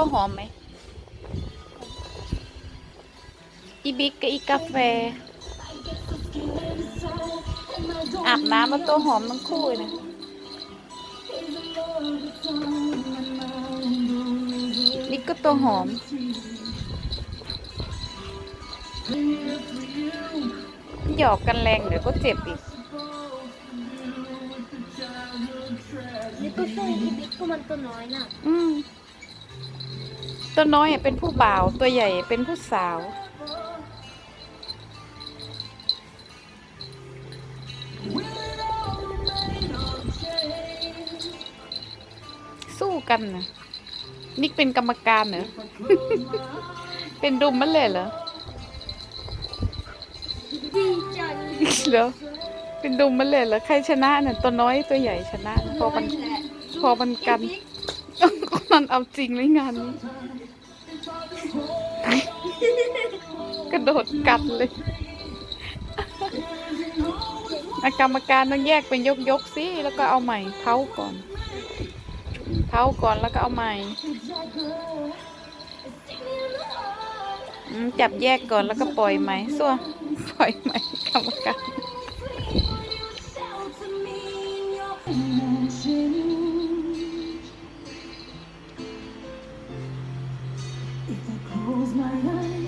ตัวหอมไหมอีบิ๊กกับอีกาแฟ อาบน้ำแล้วตัวหอมทั้งคู่เลยนะนี่ก็ตัวหอม หยอกกันแรงเดี๋ยวก็เจ็บอีกนี่ก็ช่วยอีบิ๊กก็มันตัวน้อยน่ะ อืม ตัวน้อยเป็นผู้บ่าว ตัวใหญ่เป็นผู้สาว สู้กันนะนิกเป็นกรรมการเหรอ เป็นดุมมันเลยเหรอเหรอเป็นดุมมันเลยเหรอ ใครชนะเนี่ยตัวน้อยตัวใหญ่ชนะ พอมันพอมันกัน มันเอาจริงเลยงานนี้ โดดกัดเลยกรรมการต้องแยกเป็นยกยกสิแล้วก็เอาใหม่เท้าก่อน เท้าก่อนแล้วก็เอาใหม่ จับแยกก่อนแล้วก็ปล่อยใหม่ซัวปล่อยใหม่กรรมการ